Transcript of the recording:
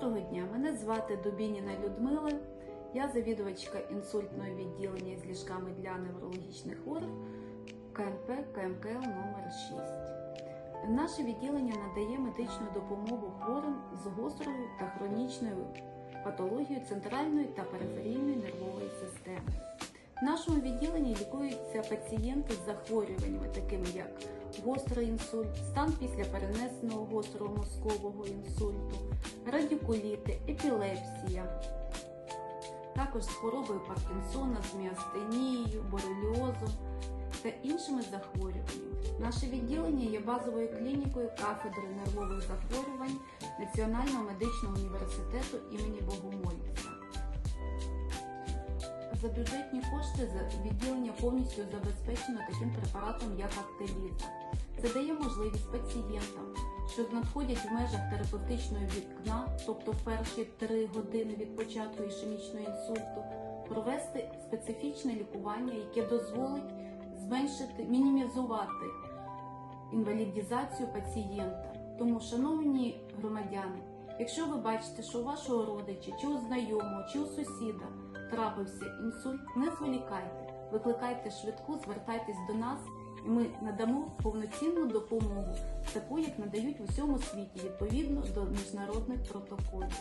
Доброго дня! Мене звати Дубініна Людмила. Я завідувачка інсультного відділення з ліжками для неврологічних хворих КНП КМКЛ номер 6. Наше відділення надає медичну допомогу хворим з гострою та хронічною патологією центральної та периферійної нервової системи. В нашому відділенні лікуються пацієнти з захворюваннями, такими як гострий інсульт, стан після перенесеного гострого мозкового інсульту, радикуліти, епілепсія, також з хворобою Паркінсона, з міастенією, бореліозом та іншими захворюваннями. Наше відділення є базовою клінікою кафедри нервових захворювань Національного медичного університету імені За бюджетні кошти відділення повністю забезпечено таким препаратом, як Актеліза. Це дає можливість пацієнтам, що надходять в межах терапевтичного вікна, тобто перші три години від початку ішемічного інсульту, провести специфічне лікування, яке дозволить зменшити, мінімізувати інвалідізацію пацієнта. Тому, шановні громадяни, якщо ви бачите, що у вашого родича, чи у знайомого, чи у сусіда трапився інсульт, не зволікайте, викликайте швидку, звертайтесь до нас, і ми надамо повноцінну допомогу, таку як надають в усьому світі відповідно до міжнародних протоколів.